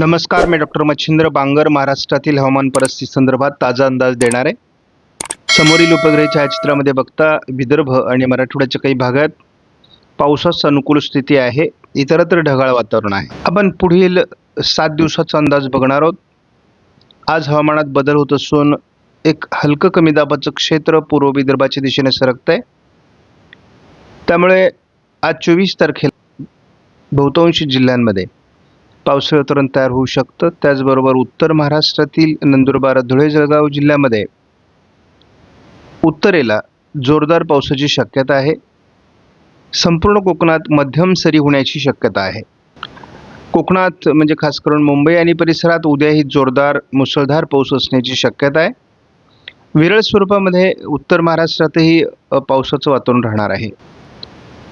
नमस्कार मी डॉक्टर मच्छिंद्र बांगर महाराष्ट्रातील हवामान परिस्थिती संदर्भात ताजा अंदाज देणार आहे. समोरील उपग्रह छायाचित्रामध्ये बघता विदर्भ आणि मराठवाड्याच्या काही भागात पावसास अनुकूल स्थिती आहे. इतरत्र ढगाळ वातावरण आहे. आपण पुढील सात दिवसाचा अंदाज बघणार आहोत. आज हवामानात बदल होत असून एक हलकं कमी दाबाचं क्षेत्र पूर्व विदर्भाच्या दिशेने सरकत आहे त्यामुळे आज चोवीस तारखेला बहुतांशी जिल्ह्यांमध्ये पावसाळ तरण तयार होऊ शकतं. त्याचबरोबर उत्तर महाराष्ट्रातील नंदुरबार धुळे जळगाव जिल्ह्यामध्ये उत्तरेला जोरदार पावसाची शक्यता आहे. संपूर्ण कोकणात मध्यम सरी होण्याची शक्यता आहे. कोकणात म्हणजे खास करून मुंबई आणि परिसरात उद्याही जोरदार मुसळधार पाऊस असण्याची शक्यता आहे. विरळ स्वरूपामध्ये उत्तर महाराष्ट्रातही पावसाचं वातावरण राहणार आहे.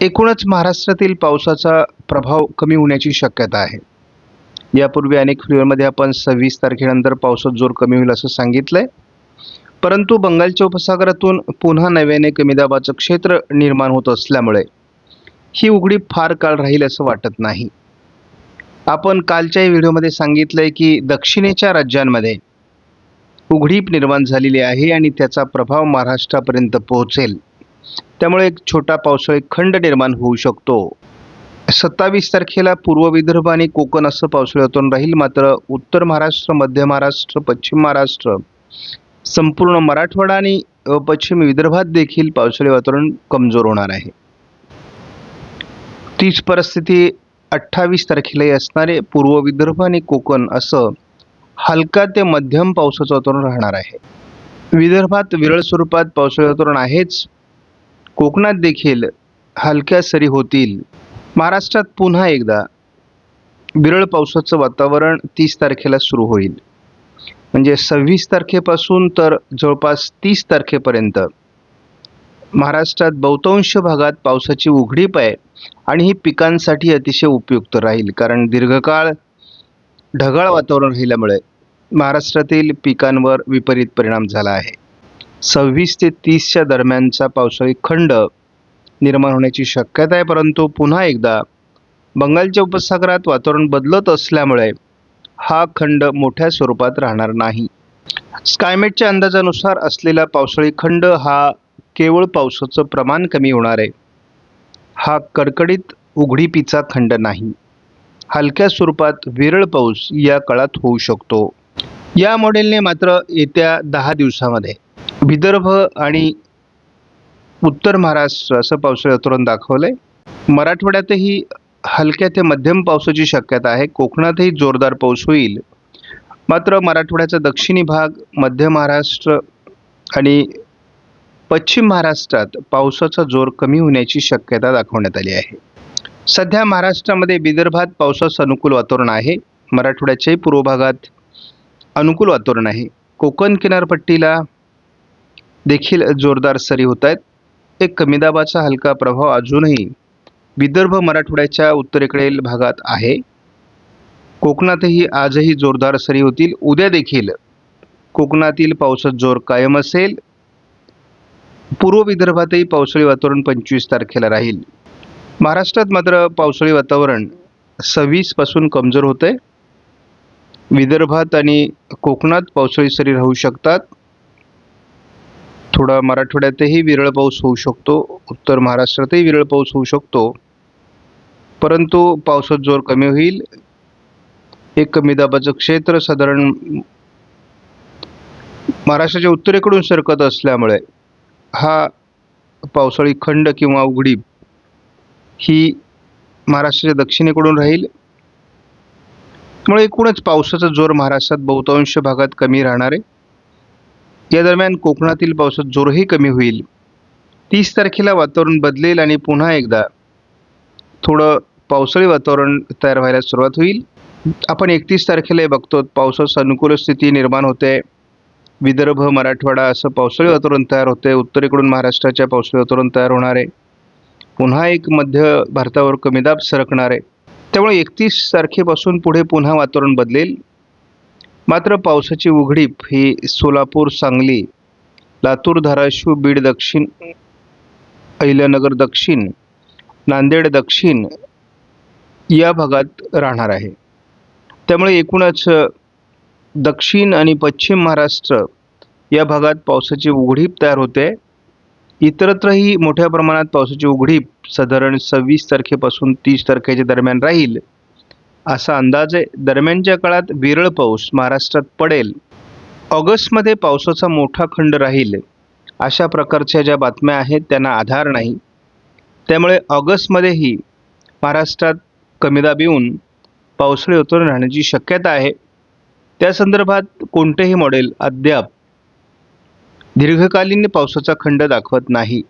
एकूणच महाराष्ट्रातील पावसाचा प्रभाव कमी होण्याची शक्यता आहे. यापूर्वी अनेक व्हिडिओमध्ये आपण सव्वीस तारखेनंतर पावसात जोर कमी होईल असं सांगितलंय. परंतु बंगालच्या उपसागरातून पुन्हा नव्याने कमी दाबाचं क्षेत्र निर्माण होत असल्यामुळे ही उघडी फार काळ राहील असं वाटत नाही. आपण कालच्याही व्हिडिओमध्ये सांगितलंय की दक्षिणेच्या राज्यांमध्ये उघडीप निर्माण झालेली आहे आणि त्याचा प्रभाव महाराष्ट्रापर्यंत पोहोचेल. त्यामुळे एक छोटा पावसाळी खंड निर्माण होऊ शकतो. सत्तावीस तारखेला पूर्व विदर्भ आणि कोकण असं पावसाळी वातावरण राहील. मात्र उत्तर महाराष्ट्र मध्य महाराष्ट्र पश्चिम महाराष्ट्र संपूर्ण मराठवाडा आणि पश्चिम विदर्भात देखील पावसाळी वातावरण कमजोर होणार आहे. तीच परिस्थिती अठ्ठावीस तारखेलाही असणारे पूर्व विदर्भ आणि कोकण असं हलका ते मध्यम पावसाचं वातावरण राहणार आहे. विदर्भात विरळ स्वरूपात पावसाळी वातावरण आहेच. कोकणात देखील हलक्या सरी होतील. महाराष्ट्रात पुन्हा एकदा विरळ पावसाचं वातावरण तीस तारखेला सुरू होईल. म्हणजे सव्वीस तारखेपासून तर जवळपास तीस तारखेपर्यंत महाराष्ट्रात बहुतांश भागात पावसाची उघडीप आहे आणि ही पिकांसाठी अतिशय उपयुक्त राहील. कारण दीर्घकाळ ढगाळ वातावरण राहिल्यामुळे महाराष्ट्रातील पिकांवर विपरीत परिणाम झाला आहे. सव्वीस ते तीसच्या दरम्यानचा पावसाळी खंड निर्माण होण्याची शक्यता आहे परंतु पुन्हा एकदा बंगालच्या उपसागरात वातावरण बदलत असल्यामुळे हा खंड मोठ्या स्वरूपात राहणार नाही. स्कायमेटच्या अंदाजानुसार असलेला पावसाळी खंड हा केवळ पावसाचं प्रमाण कमी होणार आहे. हा कडकडीत उघडीपीचा खंड नाही. हलक्या स्वरूपात विरळ पाऊस या काळात होऊ शकतो. या मॉडेलने मात्र येत्या दहा दिवसामध्ये विदर्भ आणि उत्तर महाराष्ट्र असं पावसाळी वातावरण दाखवलंय. मराठवाड्यातही हलक्या ते मध्यम पावसाची शक्यता आहे. कोकणातही जोरदार पाऊस होईल. मात्र मराठवाड्याचा दक्षिणी भाग मध्य महाराष्ट्र आणि पश्चिम महाराष्ट्रात पावसाचा जोर कमी होण्याची शक्यता दाखवण्यात आली आहे. सध्या महाराष्ट्रामध्ये विदर्भात पावसाचं अनुकूल वातावरण आहे. मराठवाड्याच्याही पूर्व भागात अनुकूल वातावरण आहे. कोकण किनारपट्टीला देखील जोरदार सरी होत आहेत. एक कमी दाबाचा हलका प्रभाव अजूनही विदर्भ मराठवाड्याच्या उत्तरेकडील भागात आहे. कोकणातही आजही जोरदार सरी होतील. उद्या देखील कोकणातील पावसात जोर कायम असेल. पूर्व विदर्भातही पावसाळी वातावरण पंचवीस तारखेला राहील. महाराष्ट्रात मात्र पावसाळी वातावरण सव्वीसपासून कमजोर कमजोर आहे विदर्भात आणि कोकणात पावसाळी सरी राहू शकतात. थोडा मराठवाड्यातही विरळ पाऊस होऊ शकतो. उत्तर महाराष्ट्रातही विरळ पाऊस होऊ शकतो. परंतु पावसात जोर कमी होईल. एक कमी दाबाचं क्षेत्र साधारण महाराष्ट्राच्या उत्तरेकडून सरकत असल्यामुळे हा पावसाळी खंड किंवा उघडीप ही महाराष्ट्राच्या दक्षिणेकडून राहील. त्यामुळे एकूणच पावसाचा जोर महाराष्ट्रात बहुतांश भागात कमी राहणार आहे. या दरम्यान कोकणातील पावसात जोरही कमी होईल. तीस तारखेला वातावरण बदलेल आणि पुन्हा एकदा थोडं पावसाळी वातावरण तयार व्हायला सुरुवात होईल. आपण एकतीस तारखेला बघतो पावसास अनुकूल स्थिती निर्माण होते. विदर्भ मराठवाडा असं पावसाळी वातावरण तयार होते. उत्तरेकडून महाराष्ट्राच्या पावसाळी वातावरण तयार होणार. आहे पुन्हा एक मध्य भारतावर कमी दाब सरकणार. आहे त्यामुळे एकतीस तारखेपासून पुढे पुन्हा वातावरण बदलेल. मात्र पावसाची उघडीप ही सोलापूर सांगली लातूर धाराशिव बीड दक्षिण अहिल्यानगर दक्षिण नांदेड दक्षिण या भागात राहणार आहे. त्यामुळे एकूणच दक्षिण आणि पश्चिम महाराष्ट्र या भागात पावसाची उघडीप तयार होते. इतरत्रही मोठ्या प्रमाणात पावसाची उघडीप साधारण सव्वीस तारखेपासून तीस तारखेच्या दरम्यान राहील. असा अंदाज आहे. दरम्यानच्या काळात विरळ पाऊस महाराष्ट्रात पडेल. ऑगस्टमध्ये पावसाचा मोठा खंड राहील. अशा प्रकारच्या ज्या बातम्या आहेत त्यांना आधार नाही. त्यामुळे ऑगस्टमध्येही महाराष्ट्रात कमीदाब येऊन पावसाळी उतरून राहण्याची शक्यता आहे. त्या संदर्भात कोणतेही मॉडेल अद्याप दीर्घकालीन पावसाचा खंड दाखवत नाही.